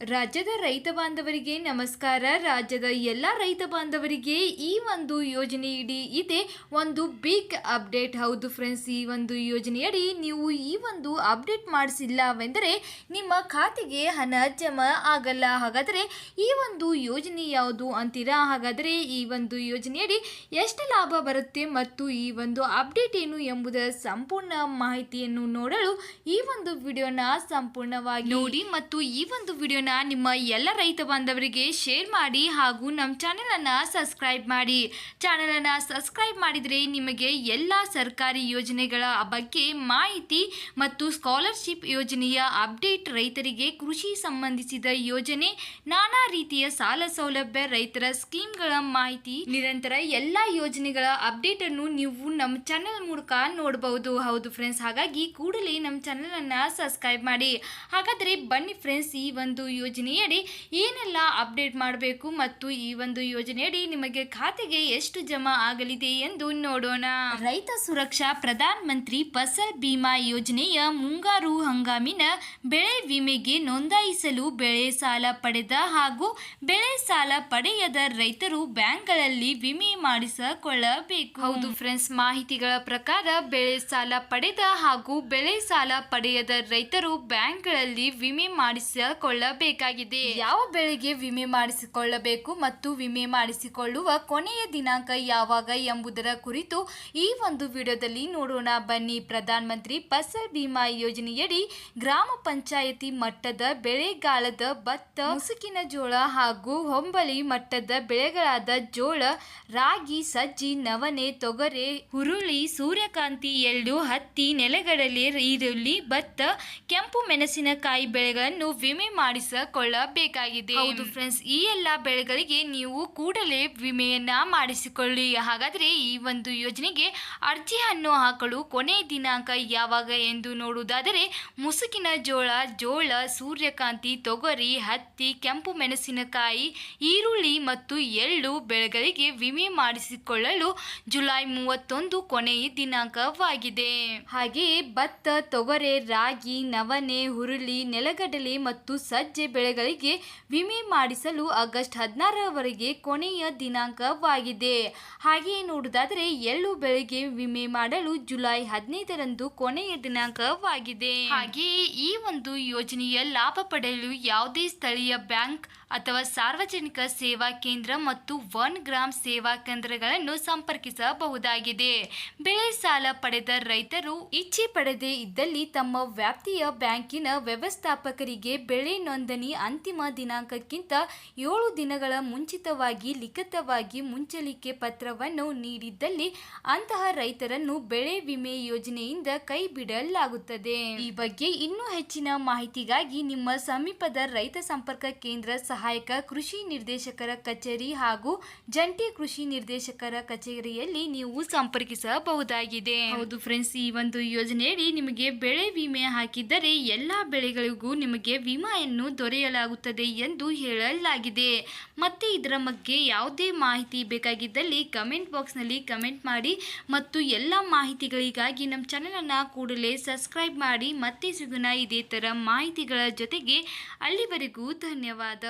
ರಾಜ್ಯದ ರೈತ ಬಾಂಧವರಿಗೆ ನಮಸ್ಕಾರ. ರಾಜ್ಯದ ಎಲ್ಲ ರೈತ ಬಾಂಧವರಿಗೆ ಈ ಒಂದು ಯೋಜನೆಯಡಿ ಇದೆ. ಒಂದು ಬಿಗ್ ಅಪ್ಡೇಟ್ ಹೌದು ಫ್ರೆಂಡ್ಸ್ ಈ ಒಂದು ಯೋಜನೆಯಡಿ ನೀವು ಈ ಒಂದು ಅಪ್ಡೇಟ್ ಮಾಡಿಸಿಲ್ಲವೆಂದರೆ ನಿಮ್ಮ ಖಾತೆಗೆ ಹಣ ಜಮಾ ಆಗಲ್ಲ. ಹಾಗಾದರೆ ಈ ಒಂದು ಯೋಜನೆ ಯಾವುದು ಅಂತೀರಾ? ಹಾಗಾದರೆ ಈ ಒಂದು ಯೋಜನೆಯಡಿ ಎಷ್ಟು ಲಾಭ ಬರುತ್ತೆ ಮತ್ತು ಈ ಒಂದು ಅಪ್ಡೇಟ್ ಏನು ಎಂಬುದರ ಸಂಪೂರ್ಣ ಮಾಹಿತಿಯನ್ನು ನೋಡಲು ಈ ಒಂದು ವಿಡಿಯೋನ ಸಂಪೂರ್ಣವಾಗಿ ನೋಡಿ ಮತ್ತು ಈ ಒಂದು ವಿಡಿಯೋನ ನಿಮ್ಮ ಎಲ್ಲ ರೈತ ಬಾಂಧವರಿಗೆ ಶೇರ್ ಮಾಡಿ ಹಾಗೂ ನಮ್ಮ ಚಾನಲನ್ನು ಸಬ್ಸ್ಕ್ರೈಬ್ ಮಾಡಿ. ಚಾನಲನ್ನು ಸಬ್ಸ್ಕ್ರೈಬ್ ಮಾಡಿದರೆ ನಿಮಗೆ ಎಲ್ಲ ಸರ್ಕಾರಿ ಯೋಜನೆಗಳ ಬಗ್ಗೆ ಮಾಹಿತಿ ಮತ್ತು ಸ್ಕಾಲರ್ಶಿಪ್ ಯೋಜನೆಯ ಅಪ್ಡೇಟ್ ರೈತರಿಗೆ ಕೃಷಿ ಸಂಬಂಧಿಸಿದ ಯೋಜನೆ, ನಾನಾ ರೀತಿಯ ಸಾಲ ಸೌಲಭ್ಯ ರೈತರ ಸ್ಕೀಮ್ಗಳ ಮಾಹಿತಿ, ನಿರಂತರ ಎಲ್ಲ ಯೋಜನೆಗಳ ಅಪ್ಡೇಟ್ ಅನ್ನು ನೀವು ನಮ್ಮ ಚಾನೆಲ್ ಮೂಲಕ ನೋಡಬಹುದು ಹೌದು ಫ್ರೆಂಡ್ಸ್ ಹಾಗಾಗಿ ಕೂಡಲೇ ನಮ್ಮ ಚಾನೆಲ್ ಅನ್ನ ಸಬ್ಸ್ಕ್ರೈಬ್ ಮಾಡಿ. ಹಾಗಾದ್ರೆ ಬನ್ನಿ ಫ್ರೆಂಡ್ಸ್ ಈ ಒಂದು ಯೋಜನೆಯಡಿ ಏನೆಲ್ಲ ಅಪ್ಡೇಟ್ ಮಾಡಬೇಕು ಮತ್ತು ಈ ಒಂದು ಯೋಜನೆಯಡಿ ನಿಮಗೆ ಖಾತೆಗೆ ಎಷ್ಟು ಜಮಾ ಆಗಲಿದೆ ಎಂದು ನೋಡೋಣ. ರೈತ ಸುರಕ್ಷಾ ಪ್ರಧಾನ ಮಂತ್ರಿ ಫಸಲ್ ಬಿಮಾ ಯೋಜನೆಯ ಮುಂಗಾರು ಹಂಗಾಮಿನ ಬೆಳೆ ವಿಮೆಗೆ ನೋಂದಾಯಿಸಲು ಬೆಳೆ ಸಾಲ ಪಡೆದ ಹಾಗೂ ಬೆಳೆ ಸಾಲ ಪಡೆಯದ ರೈತರು ಬ್ಯಾಂಕ್ಗಳಲ್ಲಿ ವಿಮೆ ಮಾಡಿಸಿಕೊಳ್ಳಬೇಕು. ಹೌದು ಫ್ರೆಂಡ್ಸ್, ಮಾಹಿತಿಗಳ ಪ್ರಕಾರ ಬೆಳೆ ಸಾಲ ಪಡೆದ ಹಾಗೂ ಬೆಳೆ ಸಾಲ ಪಡೆಯದ ರೈತರು ಬ್ಯಾಂಕ್ಗಳಲ್ಲಿ ವಿಮೆ ಮಾಡಿಸಿಕೊಳ್ಳಬೇಕಾಗಿದೆ ಯಾವ ಬೆಳೆಗೆ ವಿಮೆ ಮಾಡಿಸಿಕೊಳ್ಳಬೇಕು ಮತ್ತು ವಿಮೆ ಮಾಡಿಸಿಕೊಳ್ಳುವ ಕೊನೆಯ ದಿನಾಂಕ ಯಾವಾಗ ಎಂಬುದರ ಕುರಿತು ಈ ಒಂದು ವಿಡಿಯೋದಲ್ಲಿ ನೋಡೋಣ. ಬನ್ನಿ, ಪ್ರಧಾನ ಮಂತ್ರಿ ಫಸಲ್ ಬಿಮಾ ಯೋಜನೆಯಡಿ ಗ್ರಾಮ ಪಂಚಾಯತಿ ಮಟ್ಟದ ಬೆಳೆಗಾಲದ ಭತ್ತ, ಮುಸುಕಿನ ಜೋಳ ಹಾಗೂ ಹೊಂಬಳಿ ಮಟ್ಟದ ಬೆಳೆಗಳಾದ ಜೋಳ, ರಾಗಿ, ಸಜ್ಜಿ ನವನೆ ತೊಗರೆ, ಹುರುಳಿ, ಸೂರ್ಯಕಾಂತಿ, ಎಳ್ಳು, ಹತ್ತಿ, ನೆಲಗಡಲೆ, ಈರುಳ್ಳಿ, ಭತ್ತ, ಕೆಂಪು ಮೆಣಸಿನಕಾಯಿ ಬೆಳೆಗಳನ್ನು ವಿಮೆ ಮಾಡಿಸಿಕೊಳ್ಳಬೇಕಾಗಿದೆ ಹೌದು ಫ್ರೆಂಡ್ಸ್ ಈ ಎಲ್ಲ ಬೆಳೆಗಳಿಗೆ ನೀವು ಕೂಡಲೇ ವಿಮೆಯನ್ನ ಮಾಡಿಸಿಕೊಳ್ಳಿ. ಹಾಗಾದ್ರೆ ಈ ಒಂದು ಯೋಜನೆಗೆ ಅರ್ಜಿಯನ್ನು ಹಾಕಲು ಕೊನೆ ದಿನಾಂಕ ಯಾವಾಗ ಎಂದು ನೋಡುವುದಾದರೆ, ಮುಸುಕಿನ ಜೋಳ ಜೋಳ, ಸೂರ್ಯಕಾಂತಿ, ತೊಗರಿ, ಹತ್ತಿ, ಕೆಂಪು ಮೆಣಸಿನಕಾಯಿ, ಈರುಳ್ಳಿ ಮತ್ತು ಎಳ್ಳು ಬೆಳೆಗಳಿಗೆ ವಿಮೆ ಮಾಡಿಸಿಕೊಳ್ಳಲು ಜುಲೈ ಮೂವತ್ತೊಂದು ಕೊನೆಯ ದಿನಾಂಕವಾಗಿದೆ. ಹಾಗೆಯೇ ಭತ್ತ, ತೊಗರೆ, ರಾಗಿ, ನವಣೆ, ಹುರುಳಿ, ನೆಲಗಡಲೆ ಮತ್ತು ಸಜ್ಜೆ ಬೆಳೆಗಳಿಗೆ ವಿಮೆ ಮಾಡಿಸಲು ಆಗಸ್ಟ್ ಹದಿನಾರರವರೆಗೆ ಕೊನೆಯ ದಿನಾಂಕವಾಗಿದೆ. ಹಾಗೆಯೇ ನೋಡುವುದಾದರೆ ಎಳ್ಳು ಬೆಳೆಗೆ ವಿಮೆ ಮಾಡಲು ಜುಲೈ ಹದಿನೈದರಂದು ಕೊನೆಯ ದಿನಾಂಕವಾಗಿದೆ. ಹಾಗೆಯೇ ಈ ಒಂದು ಯೋಜನೆಯ ಲಾಭ ಪಡೆಯಲು ಯಾವುದೇ ಸ್ಥಳೀಯ ಬ್ಯಾಂಕ್ ಅಥವಾ ಸಾರ್ವಜನಿಕ ಸೇವಾ ಕೇಂದ್ರ ಮತ್ತು ಒನ್ ಗ್ರಾಮ್ ಸೇವಾ ಕೇಂದ್ರಗಳನ್ನು ಸಂಪರ್ಕಿಸಬಹುದಾಗಿದೆ. ಬೆಳೆ ಸಾಲ ಪಡೆದ ರೈತರು ಇಚ್ಛೆ ಪಡೆದೇ ಇದ್ದಲ್ಲಿ ತಮ್ಮ ವ್ಯಾಪ್ತಿಯ ಬ್ಯಾಂಕಿನ ವ್ಯವಸ್ಥಾಪಕರಿಗೆ ಬೆಳೆ ನೋಂದಣಿ ಅಂತಿಮ ದಿನಾಂಕಕ್ಕಿಂತ ಏಳು ದಿನಗಳ ಮುಂಚಿತವಾಗಿ ಲಿಖಿತವಾಗಿ ಮುಂಚಲಿಕೆ ಪತ್ರವನ್ನು ನೀಡಿದ್ದಲ್ಲಿ ಅಂತಹ ರೈತರನ್ನು ಬೆಳೆ ವಿಮೆ ಯೋಜನೆಯಿಂದ ಕೈ ಬಿಡಲಾಗುತ್ತದೆ. ಈ ಬಗ್ಗೆ ಇನ್ನೂ ಹೆಚ್ಚಿನ ಮಾಹಿತಿಗಾಗಿ ನಿಮ್ಮ ಸಮೀಪದ ರೈತ ಸಂಪರ್ಕ ಕೇಂದ್ರ ಸಹಾಯಕ ಕೃಷಿ ನಿರ್ದೇಶಕರ ಕಚೇರಿ ಹಾಗೂ ಜಂಟಿ ಕೃಷಿ ನಿರ್ದೇಶಕರ ಕಚೇರಿಯಲ್ಲಿ ನೀವು ಸಂಪರ್ಕಿಸಬಹುದಾಗಿದೆ. ಹೌದು ಫ್ರೆಂಡ್ಸ್ ಈ ಒಂದು ಯೋಜನೆಯಡಿ ನಿಮಗೆ ಬೆಳೆ ವಿಮೆ ಹಾಕಿದ್ದರೆ ಎಲ್ಲಾ ಬೆಳೆಗಳಿಗೂ ನಿಮಗೆ ವಿಮೆಯನ್ನು ದೊರೆಯಲಾಗುತ್ತದೆ ಎಂದು ಹೇಳಲಾಗಿದೆ. ಮತ್ತೆ ಇದರ ಬಗ್ಗೆ ಯಾವುದೇ ಮಾಹಿತಿ ಬೇಕಾಗಿದ್ದಲ್ಲಿ ಕಮೆಂಟ್ ಬಾಕ್ಸ್ನಲ್ಲಿ ಕಮೆಂಟ್ ಮಾಡಿ ಮತ್ತು ಎಲ್ಲ ಮಾಹಿತಿಗಳಿಗಾಗಿ ನಮ್ಮ ಚಾನಲನ್ನು ಕೂಡಲೇ ಸಬ್ಸ್ಕ್ರೈಬ್ ಮಾಡಿ ಮತ್ತೆ ಸಿಗೋಣ ಇದೇ ಥರ ಮಾಹಿತಿಗಳ ಜೊತೆಗೆ. ಅಲ್ಲಿವರೆಗೂ ಧನ್ಯವಾದ.